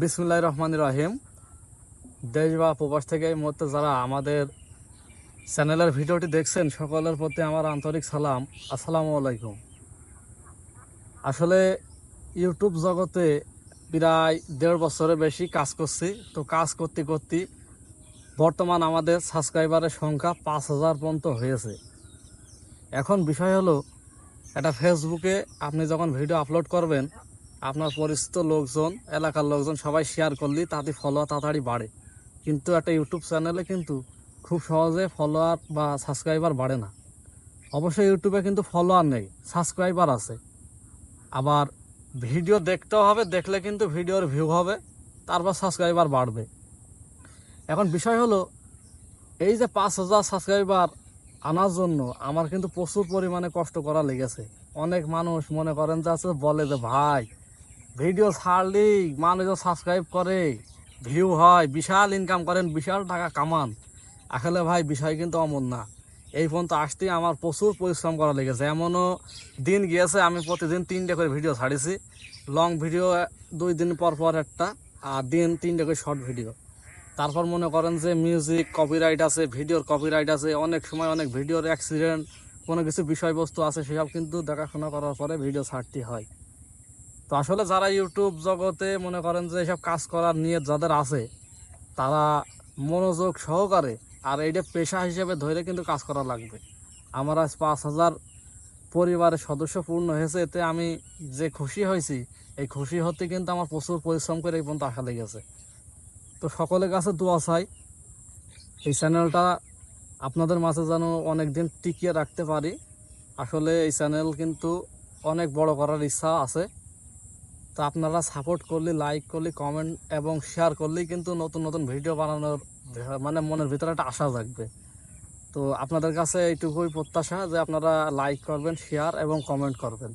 বিসমুল্লাহ রহমান রহিম। দেশ বা প্রবাস থেকে এই মুহূর্তে যারা আমাদের চ্যানেলের ভিডিওটি দেখছেন, সকলের প্রতি আমার আন্তরিক সালাম। আসসালামু আলাইকুম। আসলে ইউটিউব জগতে প্রায় দেড় বছরের বেশি কাজ করছি। তো কাজ করতে করতে বর্তমান আমাদের সাবস্ক্রাইবারের সংখ্যা পাঁচ হাজার পর্যন্ত হয়েছে। এখন বিষয় হলো এটা ফেসবুকে আপনি যখন ভিডিও আপলোড করবেন আপনার পরিচিত লোকজন, এলাকার লোকজন সবাই শেয়ার করলে, তাতে ফলোয়ার তাড়াতাড়ি বাড়ে। কিন্তু একটা ইউটিউব চ্যানেলে কিন্তু খুব সহজে ফলোয়ার বা সাবস্ক্রাইবার বাড়ে না। অবশ্যই ইউটিউবে কিন্তু ফলোয়ার নেই সাবস্ক্রাইবার আছে। আবার ভিডিও দেখতেও হবে, দেখলে কিন্তু ভিডিওর ভিউ হবে, তারপর সাবস্ক্রাইবার বাড়বে। এখন বিষয় হলো, এই যে পাঁচ হাজার সাবস্ক্রাইবার আনার জন্য আমার কিন্তু প্রচুর পরিমাণে কষ্ট করা লেগেছে। অনেক মানুষ মনে করেন যে আছে বলে যে, ভাই ভিডিও ছাড়লেই মানুষ সাবস্ক্রাইব করে ভিউ হয়, বিশাল ইনকাম করেন, বিশাল টাকা কামান। আসলে ভাই, বিষয় কিন্তু অমন না। এই পর্যন্ত আসতেই আমার প্রচুর পরিশ্রম করা লেগেছে। এমনও দিন গিয়েছে, আমি প্রতিদিন তিনটে করে ভিডিও ছাড়িছি। লং ভিডিও দুই দিন পর পর একটা, আর দিন তিনটে করে শর্ট ভিডিও তারপর মনে করেন যে মিউজিক কপিরাইট আছে ভিডিওর কপিরাইট আছে, অনেক সময় অনেক ভিডিওর অ্যাক্সিডেন্ট কোনো কিছু বিষয়বস্তু আছে, সেসব কিন্তু দেখাশোনা করার পরে ভিডিও ছাড়তে হয়। তো আসলে যারা ইউটিউব জগতে মনে করেন যে এসব কাজ করার নিয়ে যাদের আছে, তারা মনোযোগ সহকারে আর এইটা পেশা হিসেবে ধরে কিন্তু কাজ করা লাগবে। আমার আজ পাঁচ হাজার পরিবারের সদস্য পূর্ণ হয়েছে, এতে আমি যে খুশি হয়েছি, এই খুশি হতে কিন্তু আমার প্রচুর পরিশ্রম করে এই পর্যন্ত আসা লেগেছে। তো সকলের কাছে দোয়া চাই, এই চ্যানেলটা আপনাদের মাঝে যেন অনেক দিন টিকিয়ে রাখতে পারি। আসলে এই চ্যানেল কিন্তু অনেক বড় করার ইচ্ছা আছে। তো আপনারা সাপোর্ট করলে লাইক করলে কমেন্ট এবং শেয়ার করলেই কিন্তু নতুন নতুন ভিডিও বানানোর মানে মনের ভিতরে একটা আশা থাকবে। তো আপনাদের কাছে এইটুকুই প্রত্যাশা যে আপনারা লাইক করবেন শেয়ার এবং কমেন্ট করবেন।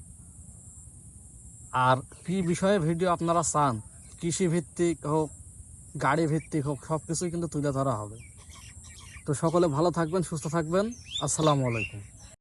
আর কি বিষয়ে ভিডিও আপনারা চান কৃষি ভিত্তিক হোক গাড়ি ভিত্তিক হোক সব কিছুই কিন্তু তুলে ধরা হবে। তো সকলে ভালো থাকবেন, সুস্থ থাকবেন। আসসালামু আলাইকুম।